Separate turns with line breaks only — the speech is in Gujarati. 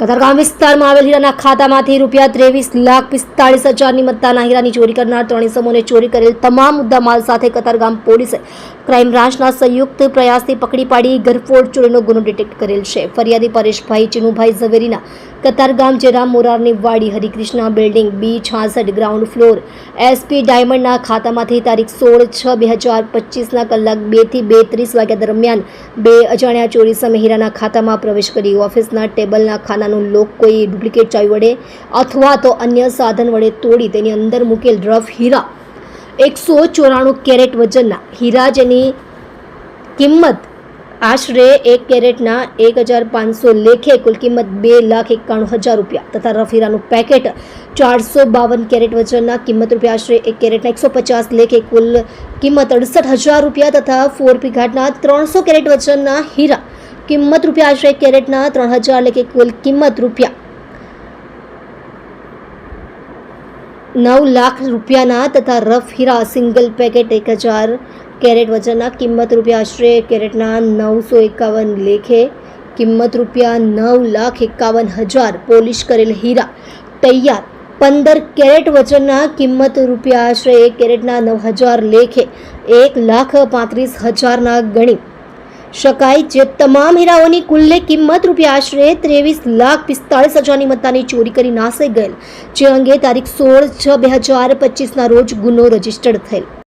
કતારગામ વિસ્તારમાં આવેલ હીરાના ખાતામાંથી રૂપિયા ત્રેવીસ લાખ પિસ્તાળીસ હજારની મત્તાના હીરાની ચોરી કરનાર ત્રણ ઇસમોને ચોરી કરેલ તમામ મુદ્દામાલ સાથે કતારગામ પોલીસે ક્રાઇમ બ્રાન્ચના સંયુક્ત પ્રયાસથી પકડી પાડી ગરફોડ ચોરીનો ગુનો ડિટેક્ટ કરેલ છે. ફરિયાદી પરેશભાઈ, ચિનુભાઈ ઝવેરીના કતારગામ જેરામ મોરારની વાડી, હરિકૃષ્ણા બિલ્ડિંગ, બી છાસઠ ગ્રાઉન્ડ ફ્લોર, એસપી ડાયમંડના ખાતામાંથી તારીખ સોળ છ બે હજાર પચીસના કલાક બેથી બે ત્રીસ વાગ્યા દરમિયાન બે અજાણ્યા ચોરી સમયે હીરાના ખાતામાં પ્રવેશ કરી ઓફિસના ટેબલના ખાનાનું લોક કોઈ ડુપ્લિકેટ ચાવી વડે અથવા તો અન્ય સાધન વડે તોડી તેની અંદર મૂકેલ રફ હીરા. એકસો ચોરાણું કેરેટ વજનના હીરા જેની કિંમત આશરે એક કેરેટના એક હજાર પાંચસો લેખે કુલ કિંમત બે લાખ એકાણું હજાર રૂપિયા તથા રફ હીરાનું પેકેટ ચારસો બાવન કેરેટ વજનના કિંમત રૂપિયા આશરે એક કેરેટના એકસો પચાસ લેખે કુલ કિંમત અડસઠ હજાર રૂપિયા તથા ફોર પી ઘાટના ત્રણસો કેરેટ વજનના હીરા. કિંમત રૂપિયા આશરે કેરેટના ત્રણ હજાર લેખે કુલ કિંમત રૂપિયા નવ લાખ રૂપિયાના તથા રફ હીરા સિંગલ પેકેટ એક હજાર કેરેટ વજનના કિંમત રૂપિયા આશરે કેરેટના નવસો એકાવન લેખે કિંમત રૂપિયા નવ લાખ એકાવન હજાર પોલિશ કરેલ હીરા તૈયાર. પંદર કેરેટ વજનના કિંમત રૂપિયા આશરે એક કેરેટના નવ હજાર લેખે એક લાખ પાંત્રીસ હજારના ગણી શકાય જે તમામ હીરાઓની કુલ્લે કિંમત રૂપિયા આશરે ત્રેવીસ લાખ પિસ્તાળીસ હજારની મત્તાની ચોરી કરી નાસાઈ ગયેલ, જે અંગે તારીખ સોળ છ બે હજાર પચીસના રોજ ગુનો રજીસ્ટર્ડ થયેલ.